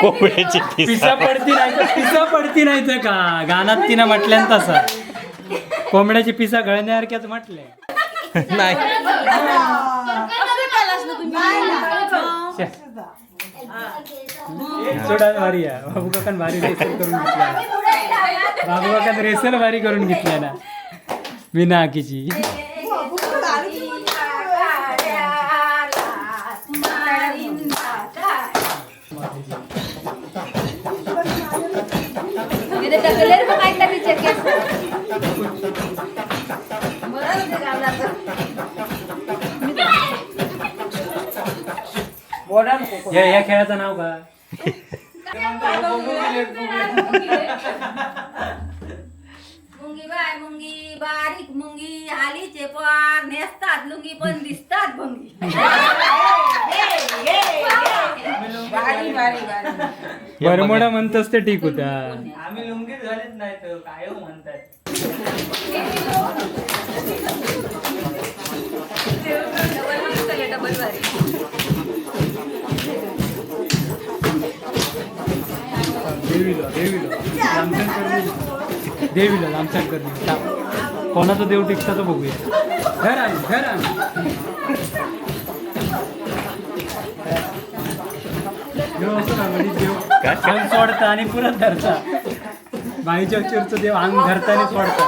कोंबड्याची पिसा. पडती नाही तर पिसा पडती नाही तर का? गाण्यात तिनं म्हटल्यान तसा. कोंबड्याची पिसा गळण्यासारख्याच म्हटले नाही. सोडा भारी आहे. बाबू काकान भारी रेसल करून घेतला बाबू काकान रेसल भारी करून घेतल्या ना विना आकीची या या खेळाचं नाव का? मुंगी बाय मुंगी बारीक मुंगी आलीचे पार नेसतात लुंगी पण दिसतात भंगी बरमोडा म्हणतोस ते ठीक होत्या. आम्ही लुंगीत झालेच नाही तर काय हो म्हणतात देवीला देवीला. रामशंकर देवीला रामशंकर कोणाचं देव टिकता तो बघूया. घर आण घर आण देव असं ना गणित देव काय? अंग सोडता आणि पुरत धरता. बाईच्या चिरचं देव अंग धरता आणि सोडता.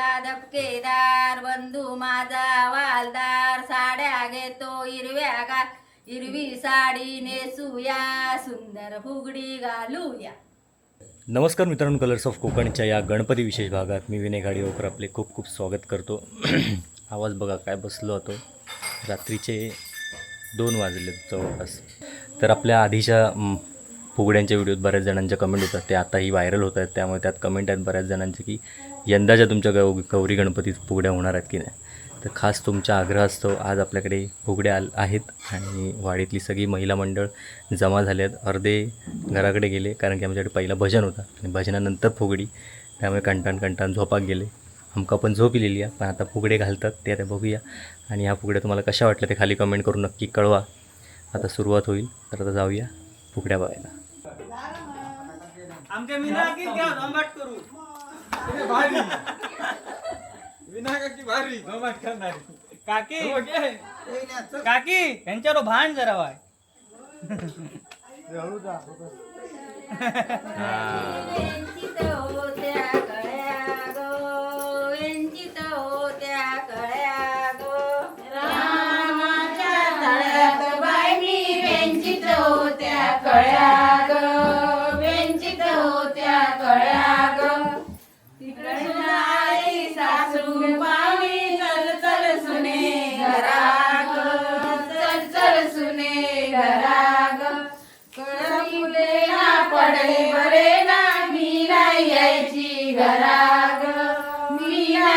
पान धपकेदार बंधू माझा वालदार साड्या घेतो हिरव्या गा हिरवी साडी नेसूया सुंदर फुगडी घालूया. नमस्कार मित्रांनो कलर्स ऑफ कोकणच्या या गणपती विशेष भागात मी विनय गाडीवकर आपले खूप खूप स्वागत करतो. आवाज बघा काय बसलो होतो रात्रीचे दोन वाजले जवळपास. तर आपल्या आधीच्या फुगड्यांच्या व्हिडिओत बऱ्याच जणांच्या कमेंट होतात. ते आताही व्हायरल होत आहेत त्यामुळे त्यात कमेंट आहेत बऱ्याच जणांचे की यंदाच्या तुमच्या गौ गौरी गणपतीत फुगड्या होणार आहेत की नाही? तर खास तुमच्या आग्रहास्तव आज आपल्याकडे फुगड्या आल आहेत आणि वाडीतली सगळी महिला मंडळ जमा झाले आहेत. अर्धे घराकडे गेले कारण की आमच्याकडे पहिला भजन होता आणि भजनानंतर फुगडी. त्यामुळे कंटाण कंटाण झोपाक गेले. आमका पण झोप इलेली आहे पण आता फुगडे घालतात ते आता बघूया. आणि ह्या फुगड्या तुम्हाला कशा वाटल्या ते खाली कमेंट करून नक्की कळवा. आता सुरुवात होईल तर आता जाऊया फुगड्या बघायला. जमाट करू विनायकाची भारी. जमाट करणारी. काकी. काकी यांच्यावर भांड जरा वाय. वेंचित होत्या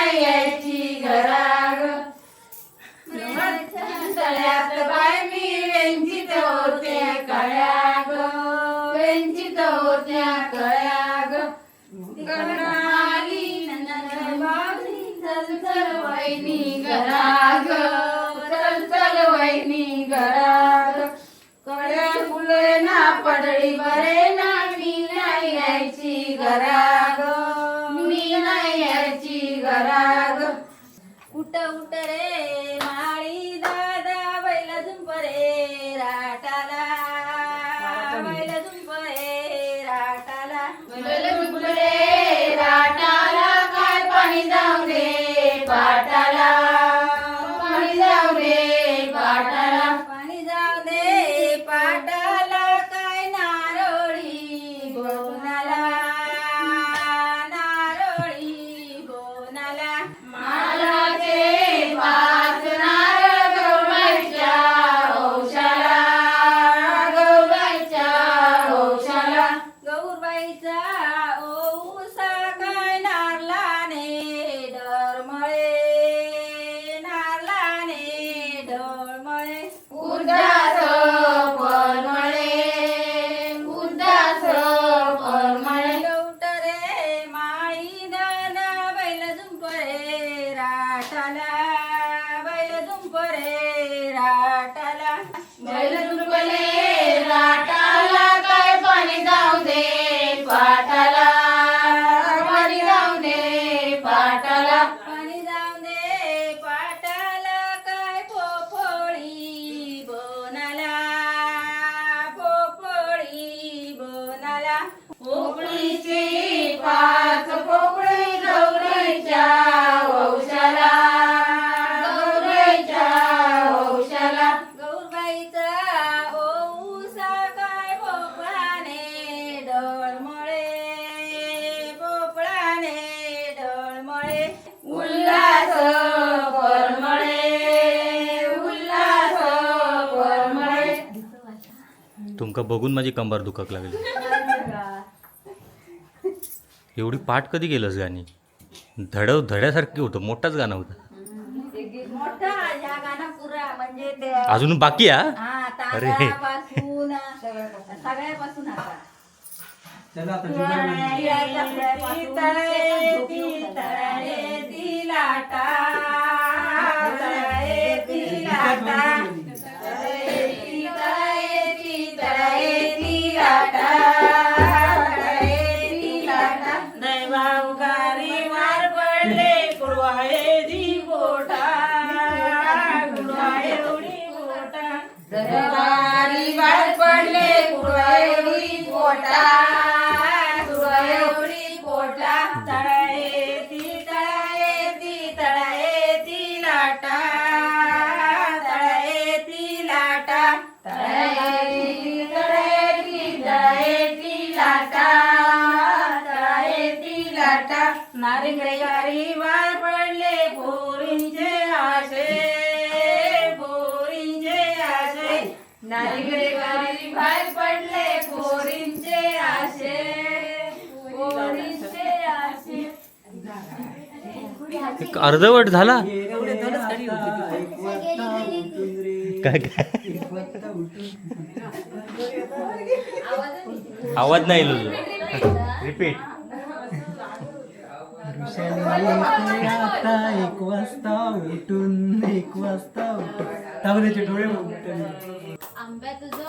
यायची घराग. तळ्यात बाय मी वेंचित होत्या कळ्याग. वेंचित होत्या कळ्याग. गणाली चल चल वहिनी घराग. चल चल वहिनी घराग. कळ्या फुले ना पडळी बरे ना தல வயதும் பொரே तुमका बघून माझी कंबर दुखक लागली. एवढी पाठ कधी गेलंस गाणी? धडव धड्यासारखी होतं मोठाच गाणं होतं. अजून बाकी हा? अरे. सगळ्यापासून अर्धवट झाला. काय काय आवाज नाही तुझा रिपीट एक वाजता उठून एक वाजता उठून त्यामुळे डोळे आंब्या तुझं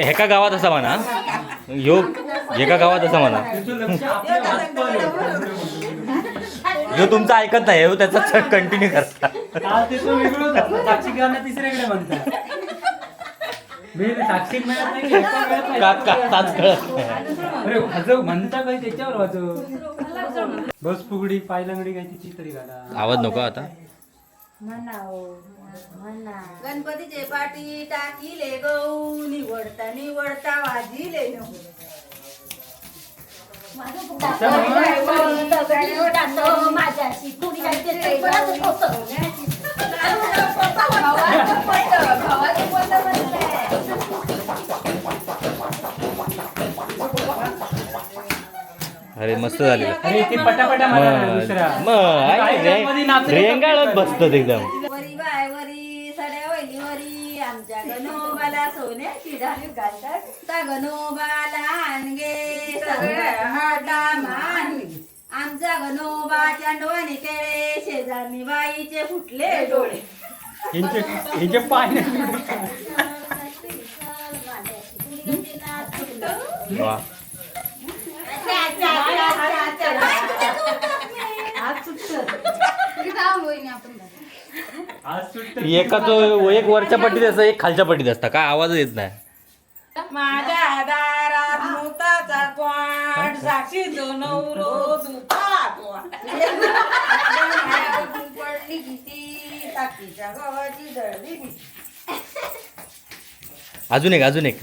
एका गावात असा म्हणा? योग एका गावात असा म्हणा? जो तुमचा ऐकत नाही हो त्याचा कंटिन्यू करता. बस फुगडी पायलंगडी काय तिची तरी आवाज नको आता. गणपतीचे पाठी टाकीले गौ निवडता निवडता वाजिले नऊ. अरे मस्त झाले. मग रेंगाळत बसतात एकदम. गणोबा लहान गे सगळं हाता मान. आमचा गणोबा चांडवाने केळे शेजारनी बाईचे फुटले डोळे. यांचे यांचे पाय नाही. वा. आज सुट्ट. एका तो एक वरच्या पट्टीत असता एक खालच्या पट्टीत असता. काय आवाज येत नाही. माझ्या दारात मुताचा क्वाट साक्षी नवरो तुझा पडली किती टाकीच्या गव्हाची दळली अजून एक अजून एक.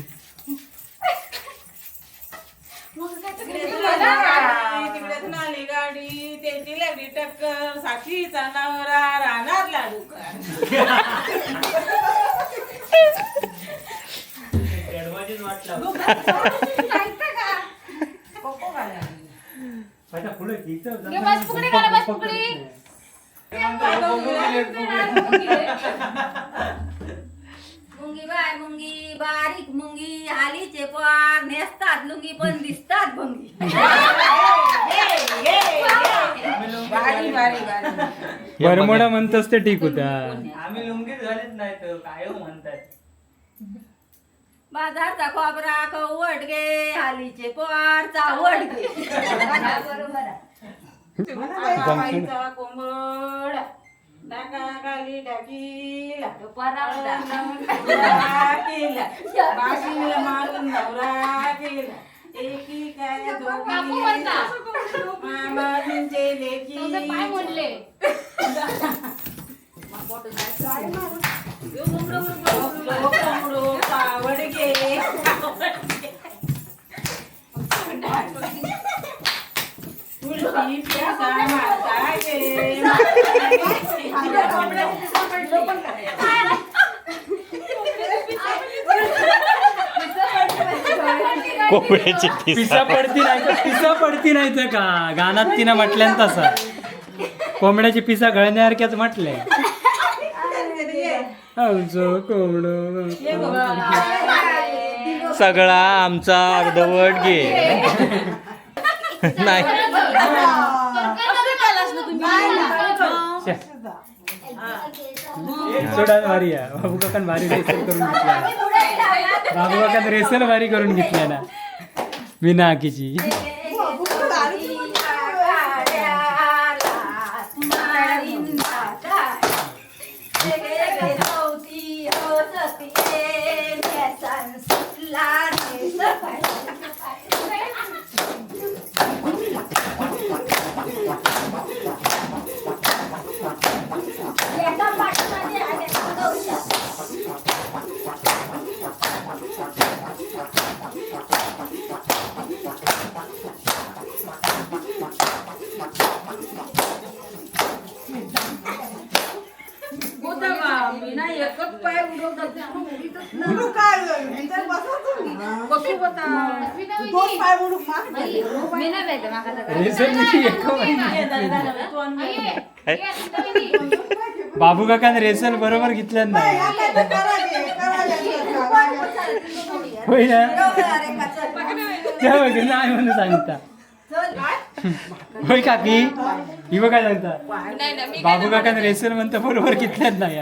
तिकडे नाली गाडी त्याची लागली टक्कर. साक्षीचा नवरा रानात लाडू पुढे मुंगी बाय मुंगी बारीक मुंगी आलीचे पार नेसतात लुंगी पण दिसतात भंगी बारी बारी बारी. बरमोडा म्हणतोस ते ठीक होत्या. आम्ही लुंगीत घालीत नाही तर काय हो म्हणतात? बाजारचा खोबरा कवट गे हालीचे पार चावट गे बरोबर कोंबड डाका. केला बाशीला मारून नवरा केला. एकी काय गे उलटी प्यासा माता गे कोंबड्याची पिसा. पडती नाही तर पिसा पडती नाही तर का? गाण्यात तिनं म्हटल्यान तसा. कोंबड्याची पिसा गळण्यासारख्याच म्हटलंय आमचं कोंबड सगळा आमचा अर्धवट घे. नाही. सोडा भारी आहे बाबू काकान भारी रेसल करून घेतल्या बाबू काकान रेसल भारी करून घेतल्या ना. विना आकीची पाय रेसल बाबू काकान रेसल बरोबर घेतल्यात नाही होय ना त्या बघ, नाही म्हणून सांगता होय काकी ही बघा सांगता बाबू काकान रेसल म्हणता बरोबर घेतल्यात नाही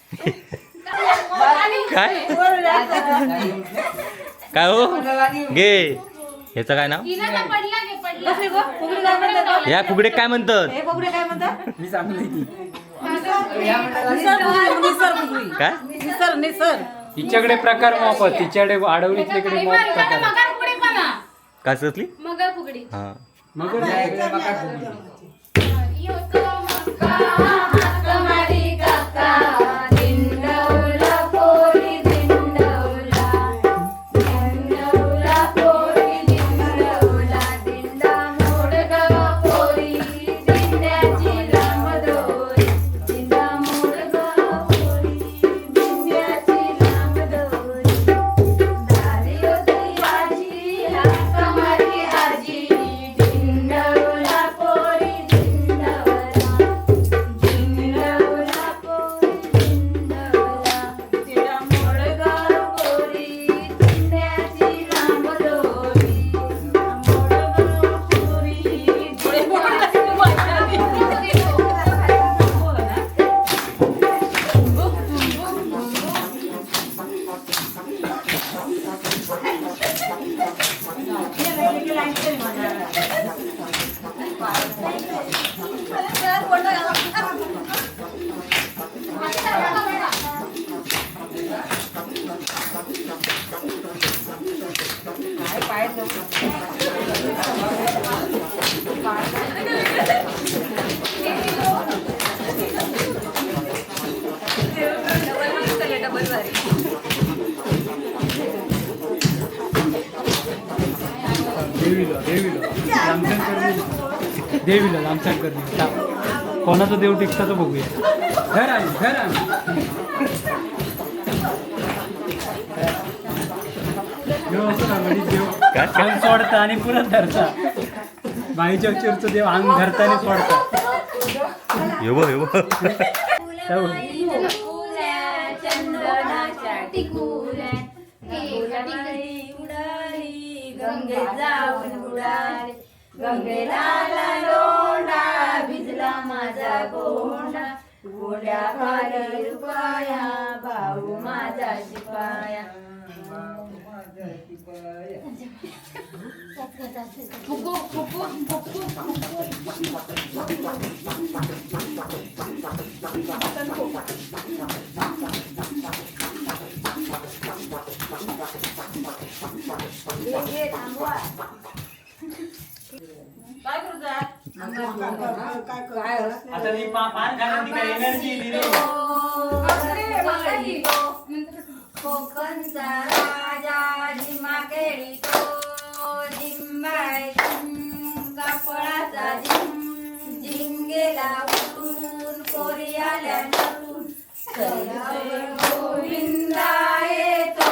काय? काय हो? घे. ह्याचं काय नाव? या फुगडे काय म्हणतात? मी सांगली की. काय? तिच्याकडे प्रकार मॉप तिच्याकडे आडवलीतल्याकडे मॉप प्रकार. काय असली? मगर फुगडी. हा. मग देवीला रामशंकर कोणाचा देव टिकता तो बघूया धर आहे धर आहे देव? अंग सोडता आणि पुन्हा धरता. बाईच्या चिरचं देव अंग धरता आणि सोडता हे बघ गोड्या खाली रुपया भाऊ माझा शिपाया काय आता ती पा- पान खाण्याची काय एनर्जी दिली कोकणचा राजा जिमा खेळीतो. जिंबाय जिम कापडाचा जिम जिंगेला उठून कोरी आल्या नटून. सयावर गोविंदा येतो.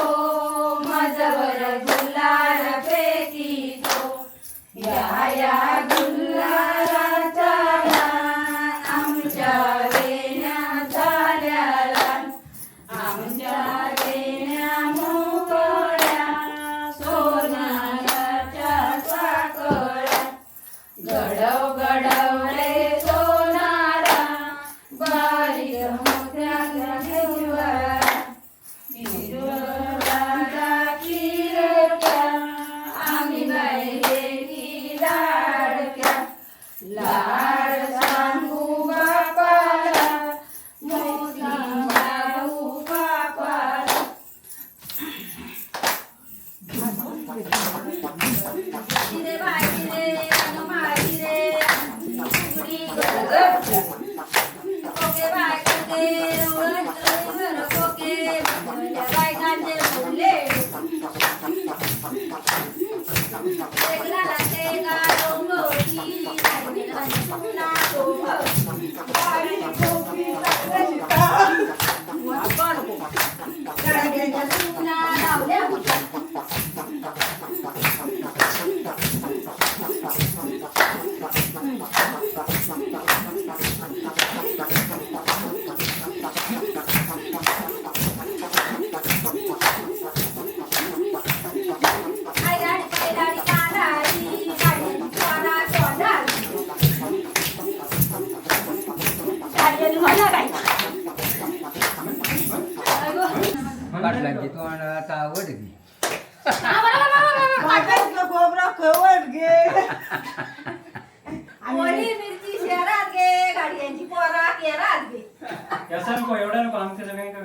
माझवर गुलाल फेकीतो. या या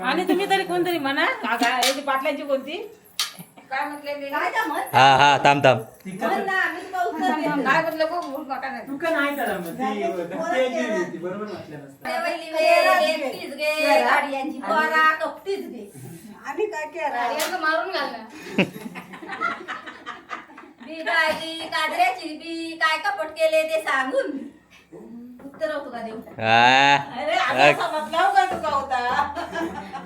आणि तुम्ही तरी कोणतरी म्हणा का- का- याची पाटलांची कोणती? काय म्हटले मी? काय म्हण. हा हा थांब थांब. म्हण ना मी तुला उत्तर देते काय म्हटलं गो भूल नका नाही तू का नाही त्याला मग? ती घट्ट्याची होती, बरोबर म्हटलं नसतं. देवली वे एकटीच घे गाड्यांची पोरा कपटीच घे गाडीवर मारून घालणार बी काजऱ्याची बी. काय कपट केले ते सांगून. उत्तर होतो का देऊ? हा. अरे आता समजला का तुका होता.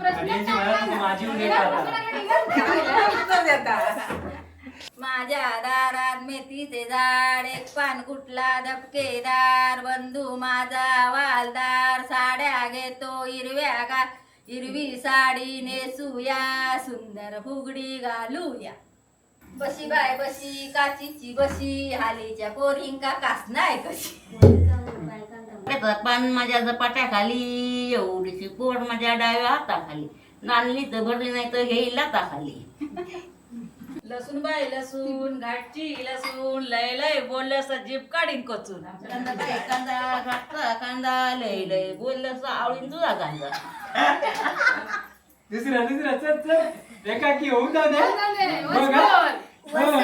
आणि याची मला ती माझी उडी काढा. माझ्या दारात मेथीचे झाड एक पान कुठला धपकेदार बंधू माझा वालदार साड्या घेतो हिरव्या गा हिरवी साडी नेसूया सुंदर फुगडी घालूया. बशी बाय बशी काचीची बशी हालीच्या पोरिंका कास नाही कशी. पान माझ्या झपाट्याखाली एवढीशी पोट माझ्या डाव्या हाताखाली. नानली तर भरली नाही तर घेईल लाताखाली लसूण बाय लसूण घाटची लसूण लय लय बोललं जीप काढीन कोचून. कांदा बाई कांदा घाटचा कांदा लय लय बोललं आवडीन तुझा कांदा. दुसरा दुसरा चल चल. एकाकी होऊन जाऊ दे. बघ. हा.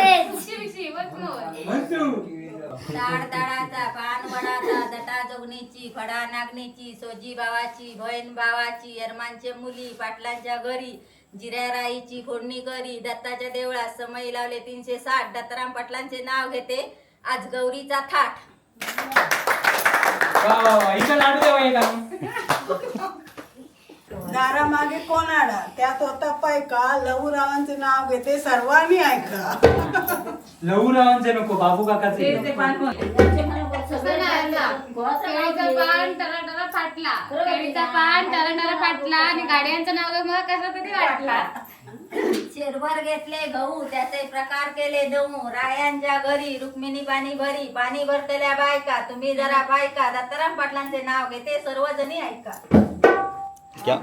ताड ताडाचा पान वडाचा जटा जोगणीची फडा नागणीची सोजी भावाची बहीण भावाची यरमांचे मुली पाटलांच्या घरी जिऱ्या राईची फोडणी करी दत्ताच्या देवळात समय लावले तीनशे साठ. दत्ताराम पाटलांचे नाव घेते आज गौरीचा थाट. वा वा वा. इथं लाडू देवा दारामागे कोण आडा त्यात होता पैका लहूरावांचे नाव घेते सर्वांनी ऐका. लहूरावांचे नको बाबू काकाचे ते पान फाटला. केळीचा पान फाटला आणि गाड्यांचं नाव कसा तरी वाटला. शेरभर घेतले गहू त्याचे प्रकार केले देऊ. रायांच्या घरी रुक्मिणी पाणी भरी. पाणी भरतेल्या बायका तुम्ही जरा बायका दत्ताराम पाटलांचे नाव घेते सर्वजणी ऐका. क्या?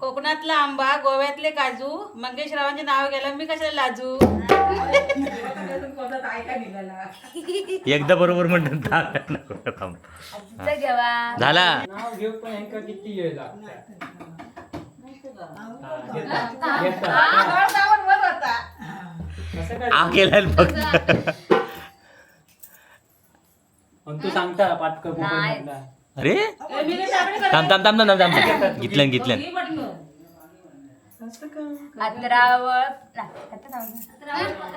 कोकणातला आंबा गोव्यातले काजू मंगेश रावांचे नाव घ्यायला मी कशाला लाजू? एकदा बरोबर म्हणतात थांब. झाला. नाव घेऊ पण यांका किती वेळ लागतात हा, घेतात. घेतात. कसं काय आ केलाय फक्त पण तू सांगता पाटकर कोकण मधला. अरे थांब थांब थांब थांब थांब. थांब घेतलं घेतलं. अत्रावळ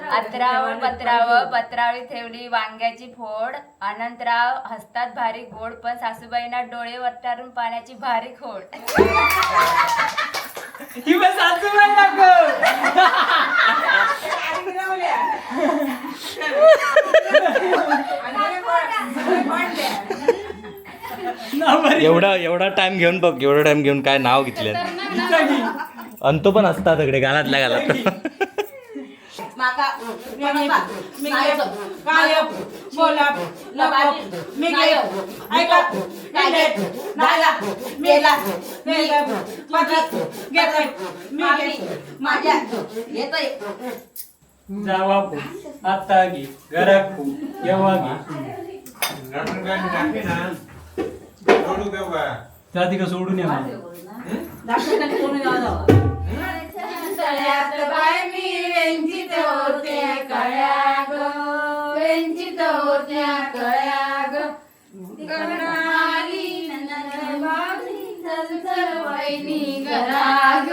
अत्रावळ. पत्रावळ पत्रावळी ठेवली वांग्याची फोड अनंतराव हसतात भारी गोड पण सासूबाईंना डोळे वटारून पाण्याची भारी खोड. ही बस सासूबाई. एवढा एवढा टाइम घेऊन बघ एवढा टाइम घेऊन काय नाव घेतलं घे. अंतो पण असतात सगळे गालातल्या गालात माका माझ्या. येतोय. जावा फू आता घे. घरात फू येवा घे. जाती का सोडून या मला बाय मी वेंचित होते कळ्या ग वेंचित होत्या कळ्या ग वहिनी घरा ग